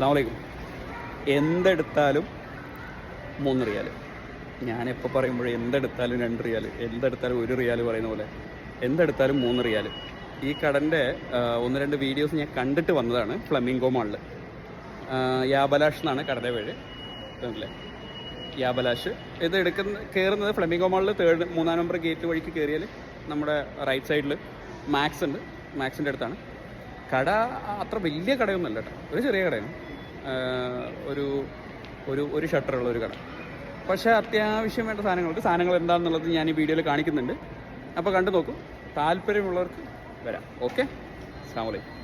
അസ്സാം വലൈക്കും എന്തെടുത്താലും മൂന്ന് റിയാൽ. ഞാൻ പറയുമ്പോൾ എന്തെടുത്താലും രണ്ട് റിയാൽ എന്തെടുത്താലും ഒരു റിയാൽ പറയുന്ന പോലെ. എന്തെടുത്താലും മൂന്ന് റിയാൽ. ഈ കടന്റെ ഒന്ന് രണ്ട് വീഡിയോസ് ഞാൻ കണ്ടിട്ട് വന്നതാണ് ഫ്ലമിംഗോ മാളിൽ യാബലാഷ് എന്നാണ് കടയുടെ പേര്. അല്ലേ? യാബലാഷ്. ഇത് എടുക്കുന്ന കയറുന്നത് ഫ്ലമിംഗോ മാളിൽ തേർഡ് മൂന്നാം നമ്പർ ഗേറ്റ് വഴിക്ക് കയറിയാൽ നമ്മുടെ റൈറ്റ് സൈഡിൽ മാക്സ് ഉണ്ട്. മാക്സിന്റെ അടുത്താണ്. കട അത്ര വലിയ കടയൊന്നുമല്ല കേട്ടോ. ഒരു ചെറിയ കടയാണ്. ഒരു ഒരു ഒരു ഷട്ടറുള്ള ഒരു കട. പക്ഷേ അത്യാവശ്യം വേണ്ട സാധനങ്ങൾക്ക് സാധനങ്ങൾ എന്താണെന്നുള്ളത് ഞാൻ ഈ വീഡിയോയിൽ കാണിക്കുന്നുണ്ട്. അപ്പോൾ കണ്ടു നോക്കും. താല്പര്യമുള്ളവർക്ക് വരാം. ഓക്കെ? അസ്സാം വലൈക്കും